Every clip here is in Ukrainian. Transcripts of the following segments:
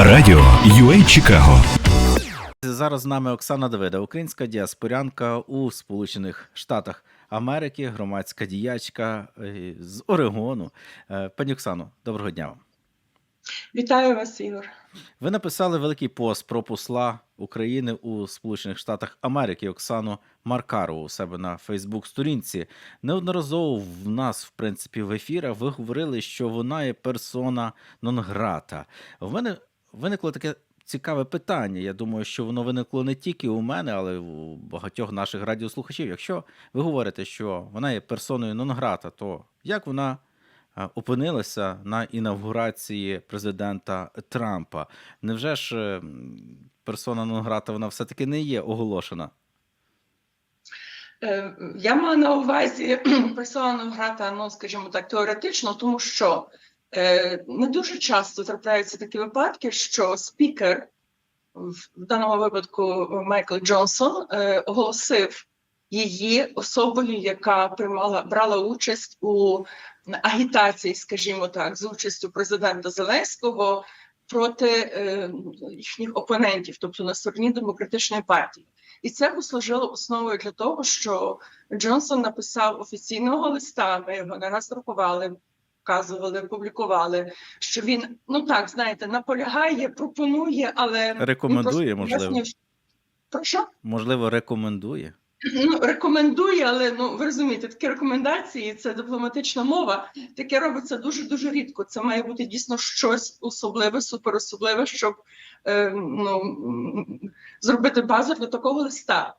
Радіо UA Чикаго. Зараз з нами Оксана Давида, українська діаспорянка у Сполучених Штатах Америки, громадська діячка е, з Орегону. Е, Пані Оксано, доброго дня вам. Вітаю вас, Ігор. Ви написали великий пост про посла України у Сполучених Штатах Америки Оксану Маркарову у себе на Фейсбук-сторінці. Неодноразово в нас, в принципі, в ефірах ви говорили, що вона є персона нон-грата. В мене виникло таке цікаве питання. Я думаю, що воно виникло не тільки у мене, але й у багатьох наших радіослухачів. Якщо ви говорите, що вона є персоною нон-грата, то як вона е, опинилася на інавгурації президента Трампа? Невже ж е, персона нон-грата вона все-таки не є оголошена? Е, Я маю на увазі персону грата, ну скажімо так, теоретично, тому що не дуже часто трапляються такі випадки, що спікер, в в даному випадку Майкл Джонсон, е, оголосив її особою, яка приймала брала участь у агітації, скажімо так, з участю президента Зеленського проти е, їхніх опонентів, тобто на стороні демократичної партії. І це послужило основою для того, що Джонсон написав офіційного листа. Ми його не раз друкували, вказували, публікували. Що він ну так знаєте, наполягає, пропонує, але Рекомендує, можливо. Про що? Можливо, рекомендує. Ну, рекомендує, але ну ви розумієте, такі рекомендації це дипломатична мова. Таке робиться дуже дуже рідко. Це має бути дійсно щось особливе, суперособливе, щоб е, ну, зробити базу для такого листа.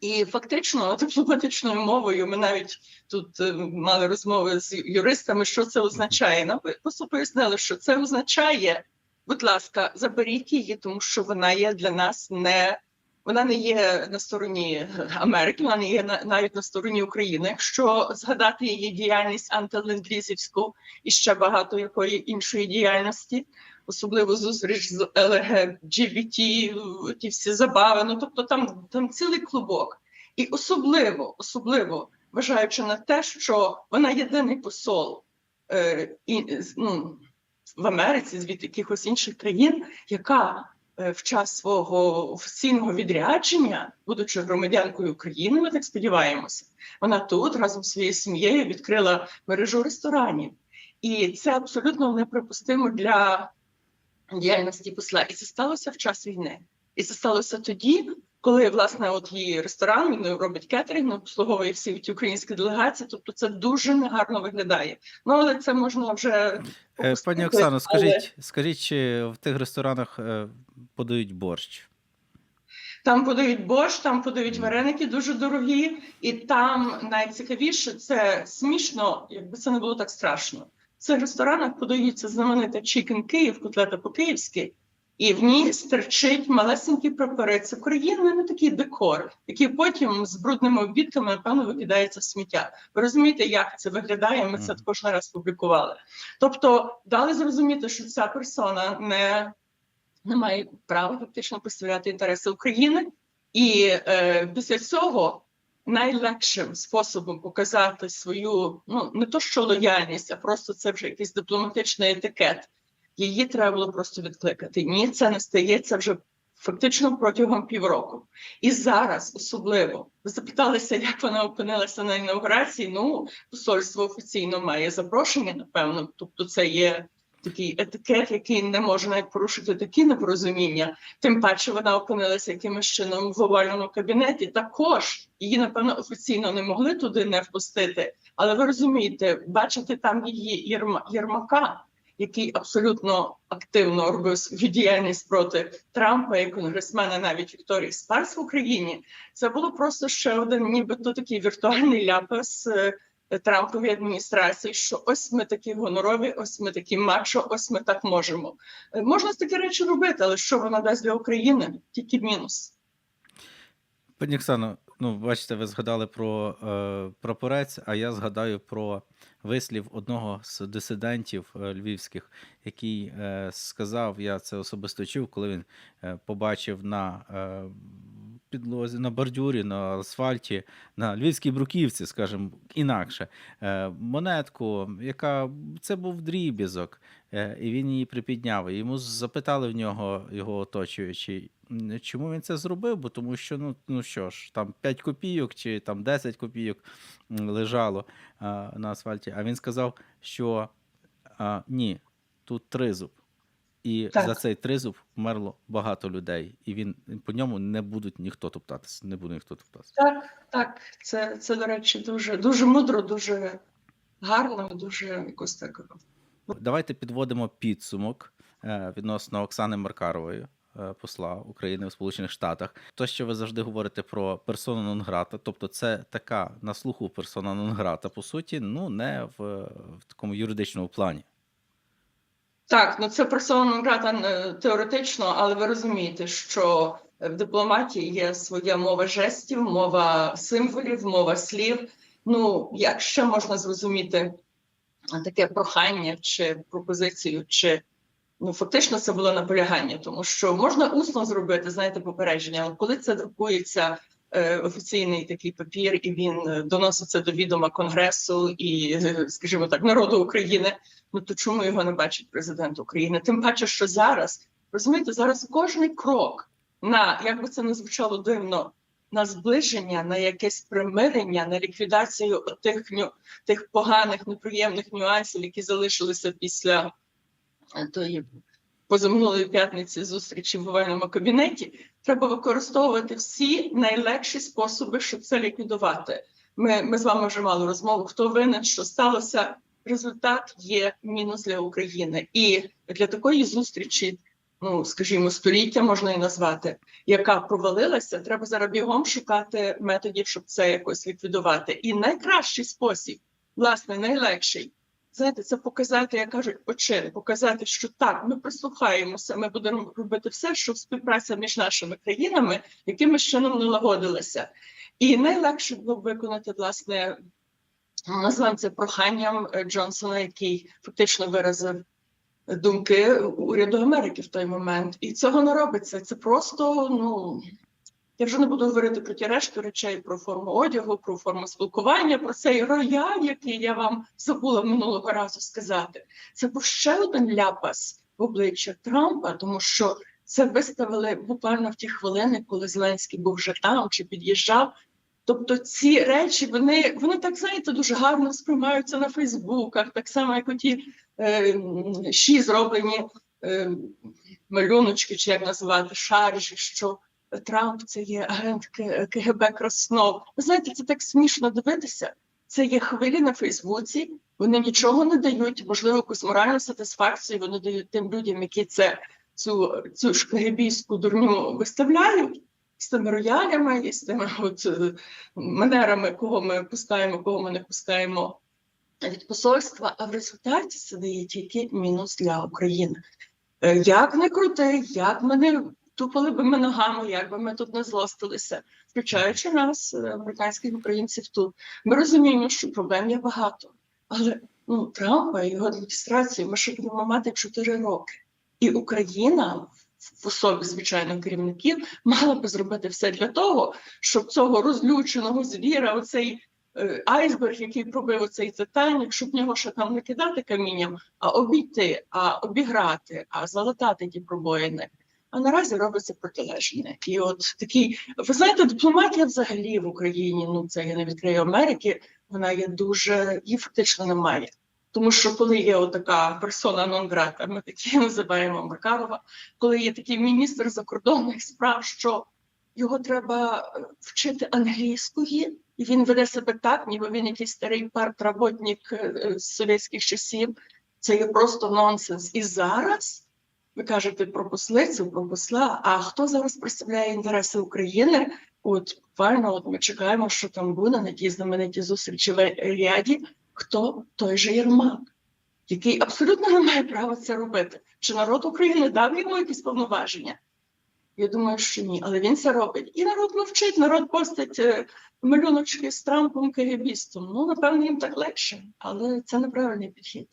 І фактично дипломатичною мовою ми навіть тут е, мали розмови з юристами, що це означає. Нам просто пояснили, що це означає, будь ласка, заберіть її, тому що вона є для нас не вона не є на стороні Америки, вона не є на, навіть на стороні України. Якщо згадати її діяльність антилендлізівську і ще багато якої іншої діяльності, особливо зустріч з ЛГБТ, ті всі забави. Ну тобто там, там цілий клубок. І особливо, особливо вважаючи на те, що вона єдиний посол е, і, ну, в Америці з якихось інших країн, яка е, в час свого офіційного відрядження, будучи громадянкою України, ми так сподіваємося, вона тут разом з своєю сім'єю відкрила мережу ресторанів. І це абсолютно неприпустимо для діяльності посла. І це сталося в час війни. І це сталося тоді, коли власне от її ресторан він робить кетеринг, обслуговує всі ті українські делегації. Тобто це дуже негарно виглядає. Ну але це можна вже Е, Пані опустити, Оксано, але- скажіть, скажіть, чи в тих ресторанах е, подають борщ? Там подають борщ, там подають вареники дуже дорогі, і там найцікавіше це смішно, якби це не було так страшно. В цих ресторанах подається знаменита Chicken Київ, котлета по-київськи, і в ній стерчить малесенький прапорець України, ну такий декор, який потім з брудними обідками, напевно, викидається в сміття. Ви розумієте, як це виглядає? Ми це також не раз публікували. Тобто дали зрозуміти, що ця персона не не має права фактично представляти інтереси України, і е, після цього найлегшим способом показати свою ну не то що лояльність, а просто це вже якийсь дипломатичний етикет. Її треба було просто відкликати. Ні, це не стається вже фактично протягом півроку. І зараз особливо ви запиталися, як вона опинилася на інаугурації. Ну, посольство офіційно має запрошення, напевно. Тобто, це є такий етикет, який не може навіть порушити такі непорозуміння. Тим паче вона опинилася якимось чином в овальному кабінеті. Також її, напевно, офіційно не могли туди не впустити. Але ви розумієте, бачити там її Єрма, Єрмака, який абсолютно активно робив свою діяльність проти Трампа і конгресмена навіть Вікторії Спарс в Україні. Це було просто ще один, нібито такий віртуальний ляпас е, Трамповій адміністрації, що ось ми такі гонорові, ось ми такі мачо, ось ми так можемо. Е, Можна такі речі робити, але що вона дасть для України? Тільки мінус. Пані Оксано, ну бачите, ви згадали про е, прапорець, а я згадаю про вислів одного з дисидентів е, львівських, який е, сказав, я це особисто чув, коли він е, побачив на е, підлозі, на бордюрі, на асфальті, на львівській бруківці, скажімо, інакше, е, монетку, яка це був дріб'язок, е, і він її припідняв. Йому запитали в нього його оточуючі, чому він це зробив? Бо тому що, ну, ну що ж, там 5 копійок чи там 10 копійок лежало а, на асфальті. А він сказав, що а, ні, тут тризуб. І Так. за цей тризуб вмерло багато людей, і він по ньому не будуть ніхто топтатися. Не буде ніхто топтатися. Так, так, це, це до речі, дуже, дуже мудро, дуже гарно, дуже якось так. Давайте підводимо підсумок е, відносно Оксани Маркарової, е, посла України в Сполучених Штатах. То, що ви завжди говорите про персона нон грата, тобто це така на слуху персона нон грата, по суті, ну не в, в такому юридичному плані. Так, ну це персона грата е, теоретично, але ви розумієте, що в дипломатії є своя мова жестів, мова символів, мова слів. Ну, як ще можна зрозуміти таке прохання чи пропозицію, чи ну фактично це було наполягання, тому що можна усно зробити, знаєте, попередження, але коли це друкується офіційний такий папір, і він е, доноситься до відома конгресу і, е, скажімо так, народу України. Ну то чому його не бачить президент України? Тим паче, що зараз розумієте, зараз кожний крок на як би це не звучало дивно, на зближення, на якесь примирення, на ліквідацію тих тих поганих, неприємних нюансів, які залишилися після е, тої позаминулої п'ятниці зустрічі в овальному кабінеті. Треба використовувати всі найлегші способи, щоб це ліквідувати. Ми, ми з вами вже мали розмову. Хто винен, що сталося? результат є мінус для України, і для такої зустрічі, ну скажімо, століття можна і назвати, яка провалилася, треба зараз бігом шукати методів, щоб це якось ліквідувати. І найкращий спосіб, власне, найлегший. Знаєте, це показати, як кажуть, почин, показати, що так, ми прислухаємося, ми будемо робити все, щоб співпраця між нашими країнами якимось чином налагодилася. І найлегше було б виконати власне Назвемо це проханням е, Джонсона, який фактично виразив думки уряду Америки в той момент. І цього не робиться. Це просто, ну я вже не буду говорити про ті решту речей, про форму одягу, про форму спілкування, про цей рояль, який я вам забула минулого разу сказати. Це був ще один ляпас в обличчя Трампа, тому що це виставили буквально в ті хвилини, коли Зеленський був вже там чи під'їжджав. Тобто ці речі вони вони так знаєте дуже гарно сприймаються на Фейсбуках, так само, як оті е, ще зроблені е, малюночки, чи як називати шаржі, що Трамп це є агент КГБ Краснов. Ви знаєте, це так смішно дивитися. Це є хвилі на Фейсбуці. Вони нічого не дають, можливо, якусь моральну сатисфакцію. Вони дають тим людям, які це цю цю ж КГБійську дурню виставляють з тими роялями і з тими от е, манерами, кого ми пускаємо, кого ми не пускаємо від посольства. А в результаті це дає тільки мінус для України. Е, Як не крути, як ми не тупали би ми ногами, як би ми тут не злостилися, включаючи нас, е, американських українців тут. Ми розуміємо, що проблем є багато, але ну Трампа і його адміністрацію ми ще будемо мати 4 роки. І Україна в особі звичайно керівників мала би зробити все для того, щоб цього розлюченого звіра, оцей е, айсберг, який пробив оцей Титанік, щоб нього ще там не кидати камінням, а обійти, а обіграти, а залатати ті пробоїни. А наразі робиться протилежне. І от такий, ви знаєте, дипломатія взагалі в Україні, ну це я не відкрию Америки, вона є дуже, її фактично немає. Тому що коли є отака персона нон грата, ми такі називаємо Макарова, коли є такий міністр закордонних справ, що його треба е, вчити англійської, і він веде себе так, ніби він якийсь старий партработник е, з совєтських часів. Це є просто нонсенс. І зараз ви кажете про послицю, про посла. А хто зараз представляє інтереси України? От буквально от ми чекаємо, що там буде на тій знаменитій зустрічі в Ріаді. Хто той же Єрмак, який абсолютно не має права це робити? Чи народ України дав йому якісь повноваження? Я думаю, що ні, але він це робить. І народ мовчить, народ постить е, малюночки з Трампом кегебістом. Ну, напевно, їм так легше, але це неправильний підхід.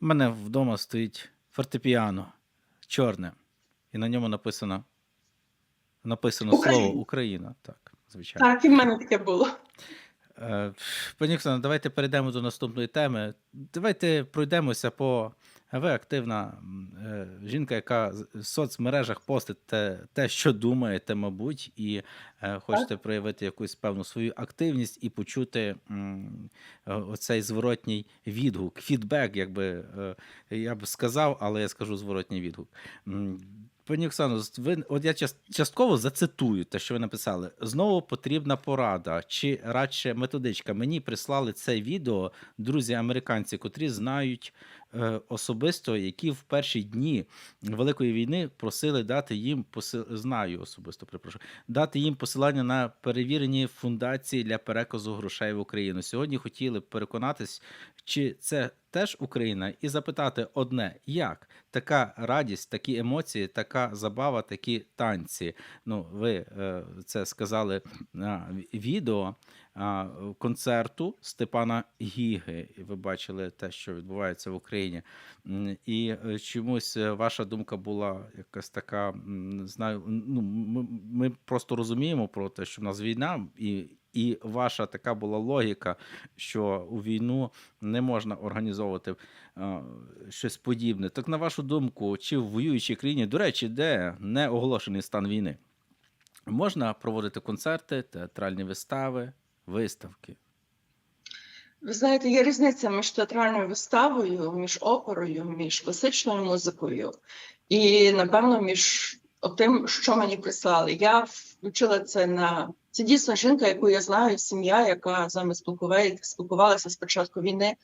У мене вдома стоїть фортепіано чорне, і на ньому написано написано Україна. слово Україна. Так, звичайно. Так, і в мене таке було. Е, Пані Оксано, давайте перейдемо до наступної теми. Давайте пройдемося по. Ви активна е, жінка, яка в соцмережах постить те, те, що думаєте, мабуть, і е, хочете проявити якусь певну свою активність і почути м, оцей зворотній відгук, фідбек, якби е, я б сказав, але я скажу зворотній відгук. Пані Оксано, ви от я частково зацитую те, що ви написали. Знову потрібна порада, чи радше методичка. Мені прислали це відео друзі американці, котрі знають особисто, які в перші дні Великої війни просили дати їм поси... знаю особисто, перепрошую, дати їм посилання на перевірені фундації для переказу грошей в Україну. Сьогодні хотіли переконатись, чи це теж Україна, і запитати одне: як така радість, такі емоції, така забава, такі танці. Ну, ви е, це сказали на відео концерту Степана Гіги. Ви бачили те, що відбувається в Україні. І е, чомусь е, ваша думка була якась така, не знаю, ну, ми, ми просто розуміємо про те, що в нас війна, і, і ваша така була логіка, що у війну не можна організовувати е, щось подібне. Так, на вашу думку, чи в воюючій країні, до речі, де не оголошений стан війни, можна проводити концерти, театральні вистави, виставки? Ви знаєте, є різниця між театральною виставою, між оперою, між класичною музикою і, напевно, між тим, що мені прислали. Я включила це на це дійсно жінка, яку я знаю, сім'я, яка з нами спілкуває- спілкувалася з війни.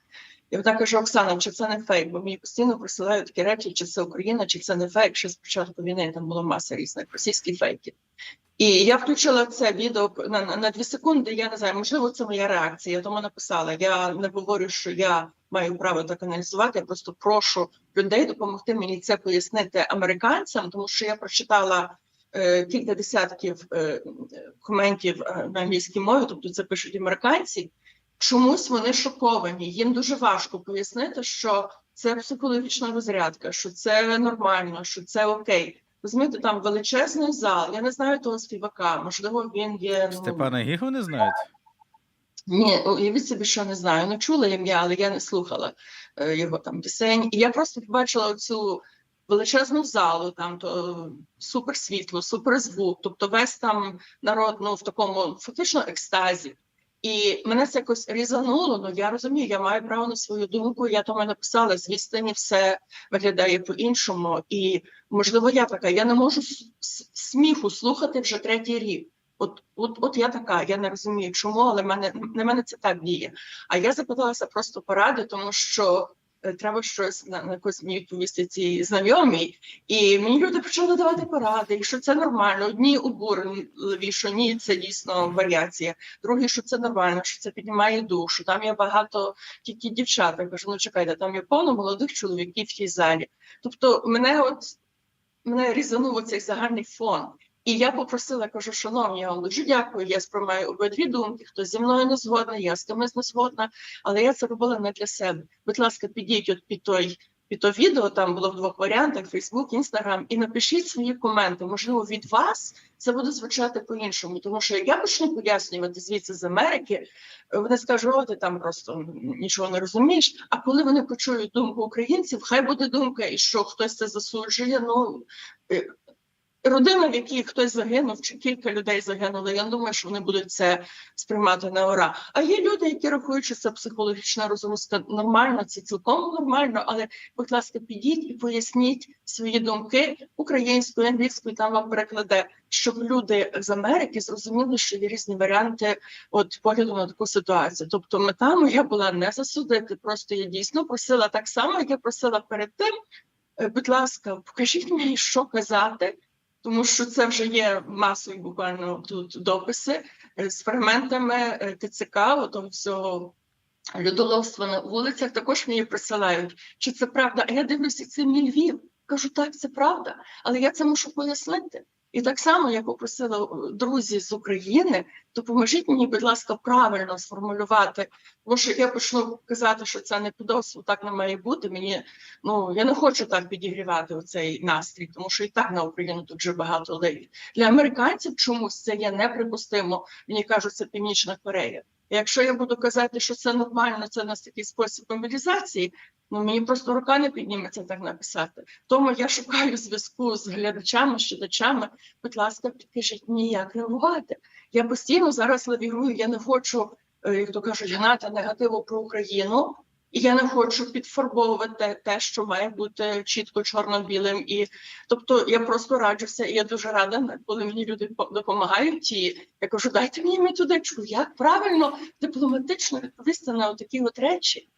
І вона каже: Оксана, чи це не фейк? Бо мені постійно присилають такі речі, чи це Україна, чи це не фейк, що з початку війни там було маса різних російських фейків. І я включила це відео на, на, дві секунди. Я не знаю, можливо, це моя реакція. Я тому написала. Я не говорю, що я маю право так аналізувати. Я просто прошу людей допомогти мені це пояснити американцям, тому що я прочитала е, кілька десятків е, коментів е, на англійській мові, тобто це пишуть американці. Чомусь вони шоковані. Їм дуже важко пояснити, що це психологічна розрядка, що це нормально, що це окей. Розумієте, там величезний зал. Я не знаю того співака. Можливо, він є ну, Степана Гігу не знаєте? ні, уявіть собі, що не знаю. Не чула ім'я, але я не слухала е, його там пісень. І я просто побачила цю величезну залу, там то супер світло, супер звук, тобто весь там народ ну, в такому фактично екстазі. І мене це якось різануло. Ну я розумію, я маю право на свою думку. Я тому написала, з відстані все виглядає по-іншому. І можливо, я така. Я не можу сміху слухати вже третій рік. От, от, от я така, я не розумію, чому, але мене на мене це так діє. А я запиталася просто поради, тому що треба щось на, на якось мені відповісти цій знайомій. І мені люди почали давати поради, що це нормально. Одні обурливі, що ні, це дійсно варіація. Другі, що це нормально, що це піднімає душу. Там є багато тільки дівчат. Я кажу, ну чекайте, там є повно молодих чоловіків в тій залі. Тобто, мене от мене різанув цей загальний фон. І я попросила, кажу, шановні, я дуже дякую. Я сприймаю обидві думки. Хто зі мною не згодний, я з кимось не згодна, але я це робила не для себе. Будь ласка, підіть от під той. Під то відео там було в двох варіантах: Фейсбук, Інстаграм, і напишіть свої коменти. Можливо, від вас це буде звучати по-іншому, тому що як я почну пояснювати звідси з Америки, вони скажуть, о, ти там просто нічого не розумієш. А коли вони почують думку українців, хай буде думка, і що хтось це засуджує. Ну е, родина, в якій хтось загинув, чи кілька людей загинули. Я думаю, що вони будуть це сприймати на ура. А є люди, які рахують, що це психологічна розумська нормально, це цілком нормально. Але, будь ласка, підіть і поясніть свої думки українською, англійською, там вам перекладе, щоб люди з Америки зрозуміли, що є різні варіанти от погляду на таку ситуацію. Тобто, мета моя була не засудити. Просто я дійсно просила так само, як я просила перед тим. е, Будь ласка, покажіть мені, що казати, тому що це вже є масові буквально тут дописи з фрагментами е, ТЦК, ото всього людоловства на вулицях. Також мені присилають, чи це правда. А я дивлюся, це мій Львів. Кажу, так, це правда, але я це мушу пояснити. І так само я попросила е, друзі з України, допоможіть мені, будь ласка, правильно сформулювати. Бо що я почну казати, що це не підослу, так не має бути. Мені ну я не хочу так підігрівати оцей настрій, тому що і так на Україну тут вже багато леють. Для американців чомусь це є неприпустимо. Мені кажуть, це Північна Корея. Якщо я буду казати, що це нормально, це у нас такий спосіб мобілізації. Ну мені просто рука не підніметься так написати. Тому я шукаю зв'язку з глядачами, з читачами. Будь ласка, підкажіть ніяк як реагувати. Я постійно зараз лавірую. Я не хочу, е, як то кажуть, гнати негативу про Україну. І я не хочу підфарбовувати те, що має бути чітко чорно-білим. І тобто я просто раджуся, і я дуже рада, коли мені люди допомагають. І я кажу, дайте мені методичку, як правильно дипломатично відповісти на такі от речі.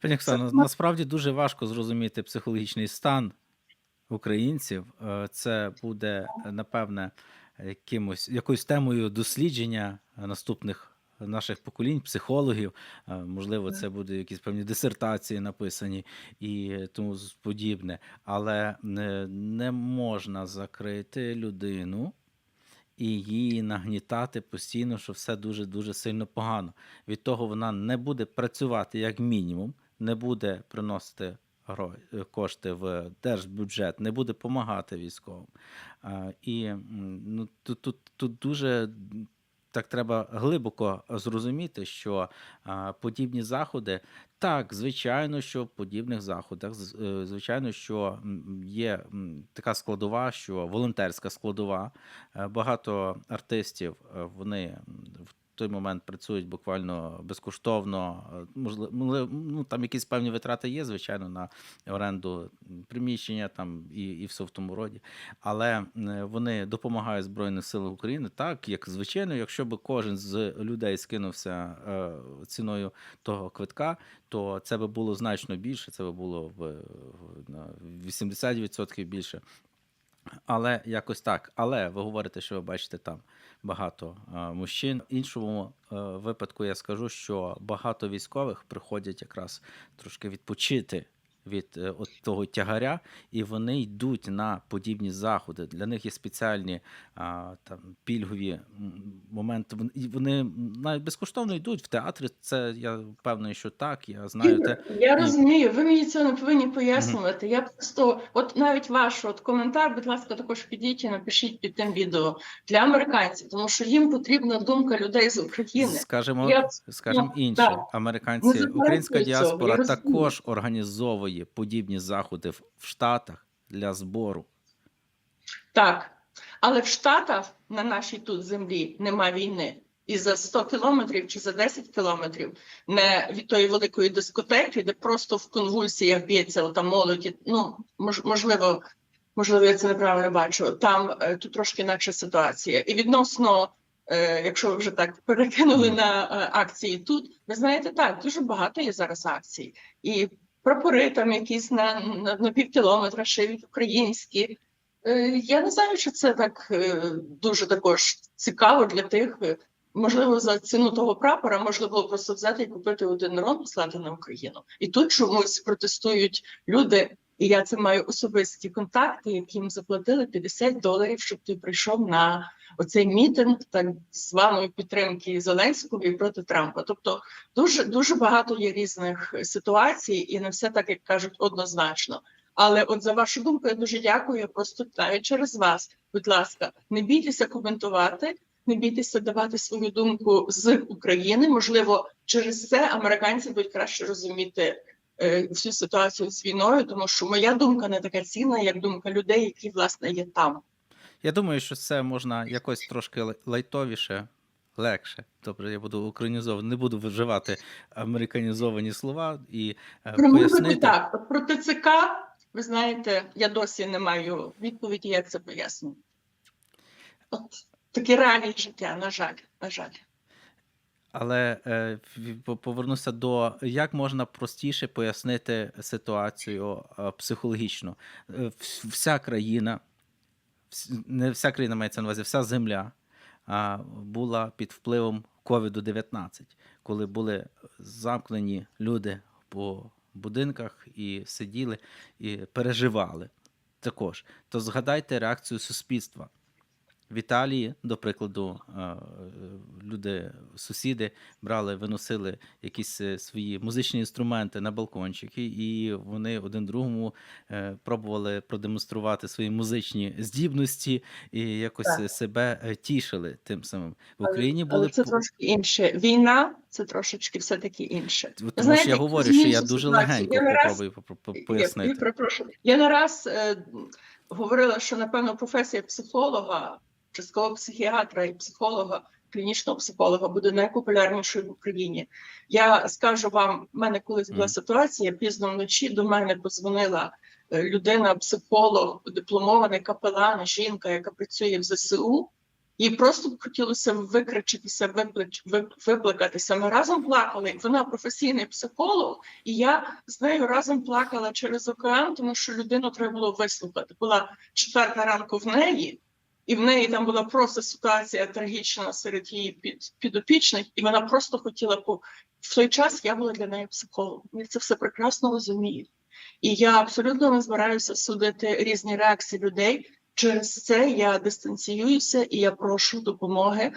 Пані Оксано, Це- насправді дуже важко зрозуміти психологічний стан українців. Е, Це буде, напевне, якимось якоюсь темою дослідження наступних наших поколінь, психологів. Е, Можливо, це буде якісь певні дисертації написані і тому подібне. Але не, можна закрити людину. І її нагнітати постійно, що все дуже дуже сильно погано. Від того вона не буде працювати як мінімум, не буде приносити е, кошти в держбюджет, не буде допомагати військовим. І ну, тут, тут, тут дуже так треба глибоко зрозуміти, що подібні заходи. Так, звичайно, що в подібних заходах, е, звичайно, що є така складова, що волонтерська складова. Е, Багато артистів е, вони той момент працюють буквально безкоштовно. Можливо, ну там якісь певні витрати є, звичайно, на оренду приміщення там і, і все в тому роді. Але е, вони допомагають Збройним силам України так, як звичайно, якщо б кожен з людей скинувся е, ціною того квитка, то це би було значно більше. Це би було в- на 80% більше. Але якось так. Але ви говорите, що ви бачите там багато е, мужчин. В іншому е, випадку я скажу, що багато військових приходять якраз трошки відпочити від е, от того тягаря, і вони йдуть на подібні заходи. Для них є спеціальні а, там пільгові моменти. Вон- Вони навіть безкоштовно йдуть в театри. Це я впевнений, що так. Я знаю те. Я і- розумію, ви мені цього не повинні пояснювати. Я просто, от навіть ваш от коментар, будь ласка, також підіть і напишіть під тим відео для американців, тому що їм потрібна думка людей з України. Скажемо, Я- скажемо ну, інше. так. Американці, українська діаспора також організовує подібні заходи в, Штатах для збору. Так, але в Штатах на нашій тут землі нема війни. І за 100 кілометрів чи за 10 кілометрів не від тої великої дискотеки, де просто в конвульсіях б'ється там молодь. і, Ну мож, можливо, можливо, я це неправильно бачу. Там е, тут трошки інакша ситуація. І відносно, е, якщо ви вже так перекинули на е, акції тут, ви знаєте, так дуже багато є зараз акцій, і прапори там якісь на, на, на пів кілометра шиють українські. Е, Я не знаю, чи це так е, дуже також цікаво для тих. е, Можливо, за ціну того прапора було просто взяти і купити один рон, послати на Україну. І тут чомусь протестують люди, і я це маю особисті контакти, яким заплатили 50 доларів, щоб ти прийшов на оцей мітинг так званої підтримки Зеленського і проти Трампа. Тобто дуже дуже багато є різних ситуацій, і не все так, як кажуть, однозначно. Але от за вашу думку, я дуже дякую. Я просто навіть через вас, будь ласка, не бійтеся коментувати, не бійтеся давати свою думку з України. Можливо, через це американці будуть краще розуміти е, всю ситуацію з війною, тому що моя думка не така цінна, як думка людей, які власне є там. Я думаю, що це можна якось трошки лай- лайтовіше, легше. Добре, я буду українізований, не буду вживати американізовані слова і е, пояснити. так, про ТЦК, ви знаєте, я досі не маю відповіді, як це поясню. От такі реалії життя, на жаль, на жаль. Але е, повернуся до як можна простіше пояснити ситуацію е, психологічно. Вся країна, не вся країна мається на увазі, вся земля а, була під впливом COVID-19, коли були замкнені люди по будинках і сиділи і переживали також. То згадайте реакцію суспільства. В Італії, до прикладу, е, люди, сусіди брали, виносили якісь е, свої музичні інструменти на балкончики, і вони один другому е, пробували продемонструвати свої музичні здібності і якось Так. себе тішили тим самим. В Україні були Але це трошки інше. Війна це трошечки все-таки інше. тому що я говорю, що я дуже легенько раз- попробую попро- по- Я, я пояснити. Я не раз е, говорила, що напевно професія психолога, частково психіатра і психолога, клінічного психолога буде найпопулярнішою в Україні. Я скажу вам, в мене колись була ситуація, пізно вночі до мене позвонила е, людина, психолог, дипломований капелан, жінка, яка працює в ЗСУ. Їй просто хотілося викричитися, виплач, виплакатися. Ми разом плакали. Вона професійний психолог, і я з нею разом плакала через океан, тому що людину треба було вислухати. Була четверта ранку в неї, і в неї там була просто ситуація трагічна серед її під, підопічних, і вона просто хотіла по в той час. Я була для неї психологом. Я це все прекрасно розумію. І я абсолютно не збираюся судити різні реакції людей. Через це я дистанціююся і я прошу допомоги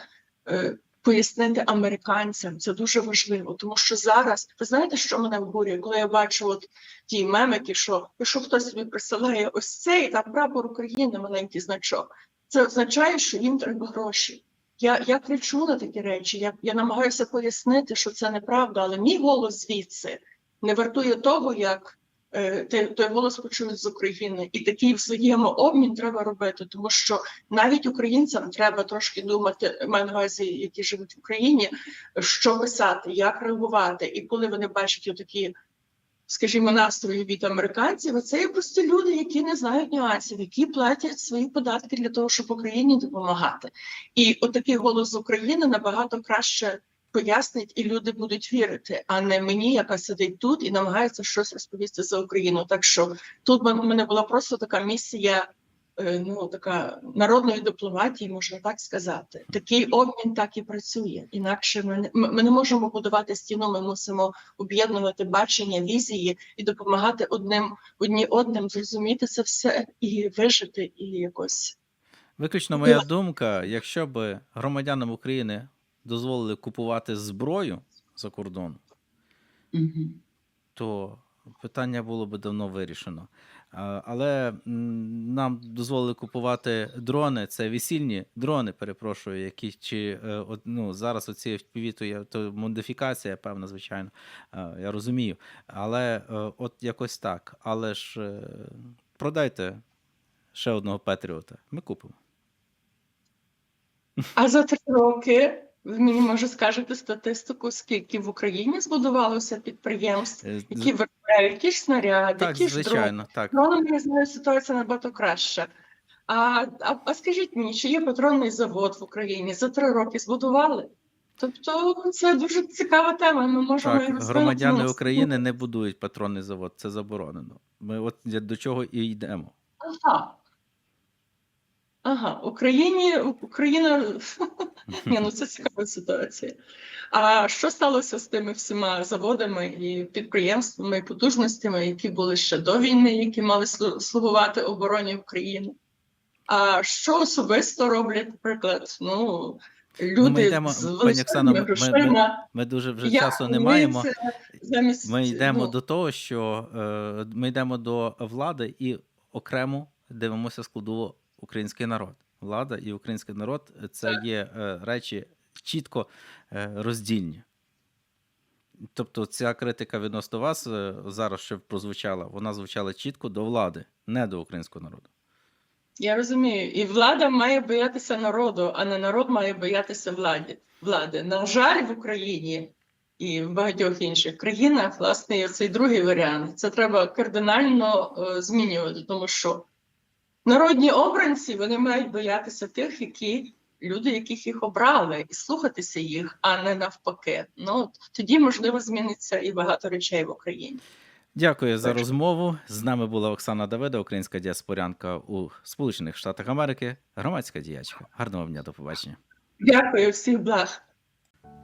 е, пояснити американцям. Це дуже важливо, тому що зараз ви знаєте, що мене обурює, коли я бачу от ті мемики, що якщо хтось собі присилає ось цей там прапор України, маленький значок, це означає, що їм треба гроші. Я, я кричу такі речі, я, я намагаюся пояснити, що це неправда, але мій голос звідси не вартує того, як е, той голос почують з України. І такий взаємообмін треба робити, тому що навіть українцям треба трошки думати, маю на увазі, які живуть в Україні, що писати, як реагувати. І коли вони бачать отакі, скажімо, настрої від американців, це є просто люди, які не знають нюансів, які платять свої податки для того, щоб Україні допомагати. І отакий голос України набагато краще пояснить, і люди будуть вірити, а не мені, яка сидить тут і намагається щось розповісти за Україну. Так що тут в мене була просто така місія. Е, Ну, така народної дипломатії, можна так сказати. Такий обмін так і працює. Інакше ми не, ми не можемо будувати стіну. Ми мусимо об'єднувати бачення, візії і допомагати одним одні одним зрозуміти це все і вижити, і якось Виключно моя думка, якщо б громадянам України дозволили купувати зброю за кордон, то питання було б давно вирішено. А, Але нам дозволили купувати дрони, це весільні дрони, перепрошую, які чи е, ну, зараз оці FPV, то, є, то модифікація, певна, звичайно, е, я розумію. Але е, от якось так. Але ж е, продайте ще одного Петріота, ми купимо. А за три роки ви мені може скажете статистику, скільки в Україні збудувалося підприємств, Е, які виробляють ж снаряди, Так, ж звичайно, так. Дронами, я знаю, ситуація набагато краща. А, а, а скажіть мені, чи є патронний завод в Україні за три роки збудували? Тобто це дуже цікава тема. Ми можемо Так, громадяни на України не будують патронний завод, це заборонено. Ми от до чого і йдемо. Ага. Ага, Україні Україна Ні, ну це цікава ситуація. А що сталося з тими всіма заводами і підприємствами і потужностями, які були ще до війни, які мали слугувати обороні України? А що особисто роблять, наприклад, ну, люди ми йдемо, з пані Оксано, ми- ми- Ми дуже вже Як часу не маємо. замість, Ми йдемо ну, до того, що е, ми йдемо до влади і окремо дивимося складово український народ. Влада і український народ це є е, речі чітко е, роздільні. Тобто ця критика відносно вас е, зараз ще прозвучала, вона звучала чітко до влади, не до українського народу. Я розумію, і влада має боятися народу, а не народ має боятися влади. влади. На жаль, в Україні і в багатьох інших країнах, власне, є цей другий варіант. Це треба кардинально е, змінювати, тому що народні обранці вони мають боятися тих, які люди, яких їх обрали, і слухатися їх, а не навпаки. Ну тоді можливо зміниться і багато речей в Україні. Дякую за розмову. З нами була Оксана Давида, українська діаспорянка у Сполучених Штатах Америки, громадська діячка. Гарного дня, до побачення. Дякую, всіх благ.